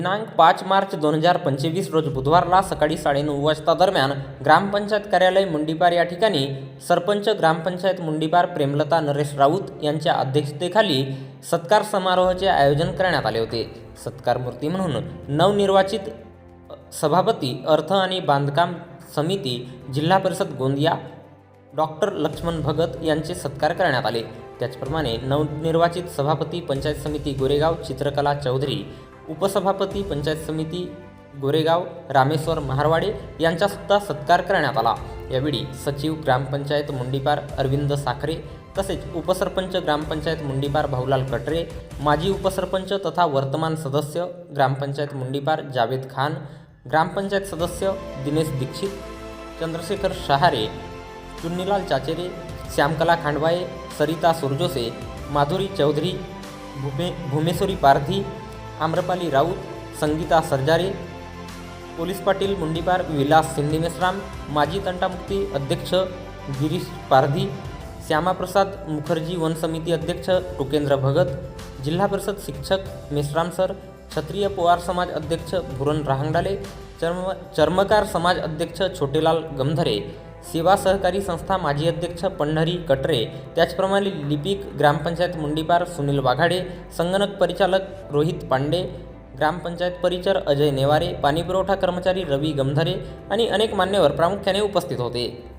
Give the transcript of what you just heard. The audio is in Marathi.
दिनांक पाच मार्च दोन हजार पंचवीस रोज बुधवारला सकाळी साडेनऊ वाजता दरम्यान ग्रामपंचायत कार्यालय मुंडीपार या ठिकाणी सरपंच ग्रामपंचायत मुंडीपार प्रेमलता नरेश राऊत यांच्या अध्यक्षतेखाली सत्कार समारोहाचे आयोजन करण्यात आले होते. सत्कार मूर्ती म्हणून नवनिर्वाचित सभापती अर्थ आणि बांधकाम समिती जिल्हा परिषद गोंदिया डॉक्टर लक्ष्मण भगत यांचे सत्कार करण्यात आले. त्याचप्रमाणे नवनिर्वाचित सभापती पंचायत समिती गोरेगाव चित्रकला चौधरी उपसभापती पंचायत समिती गोरेगाव रामेश्वर महारवाडे यांचासुद्धा सत्कार करण्यात आला. यावेळी सचिव ग्रामपंचायत मुंडीपार अरविंद साखरे तसेच उपसरपंच ग्रामपंचायत मुंडीपार भाऊलाल कटरे माजी उपसरपंच तथा वर्तमान सदस्य ग्रामपंचायत मुंडीपार जावेद खान ग्रामपंचायत सदस्य दिनेश दीक्षित चंद्रशेखर शहारे चुन्नीलाल चाचेरे श्यामकला खांडवाये सरिता सुरजोसे माधुरी चौधरी भूमे भूमेश्वरी पारधी आम्रपाली राऊत संगीता सर्जारे पोलीस पाटील मुंडीपार विलास सिंधीमेश्राम माजी तंटामुक्ती अध्यक्ष गिरीश पारधी श्यामाप्रसाद मुखर्जी वन समिती अध्यक्ष टुकेंद्र भगत जिल्हा परिषद शिक्षक मेश्राम सर क्षत्रिय पोवार समाज अध्यक्ष भुरन रहांगडाले चर्म चर्मकार समाज अध्यक्ष छोटेलाल गमधरे सेवा सहकारी संस्था माजी अध्यक्ष पंढरी कटरे त्याचप्रमाणे लिपिक ग्रामपंचायत मुंडीपार सुनील वाघाडे संगणक परिचालक रोहित पांडे ग्रामपंचायत परिचर अजय नेवारे पाणीपुरवठा कर्मचारी रवी गमधरे आणि अनेक मान्यवर प्रामुख्याने उपस्थित होते.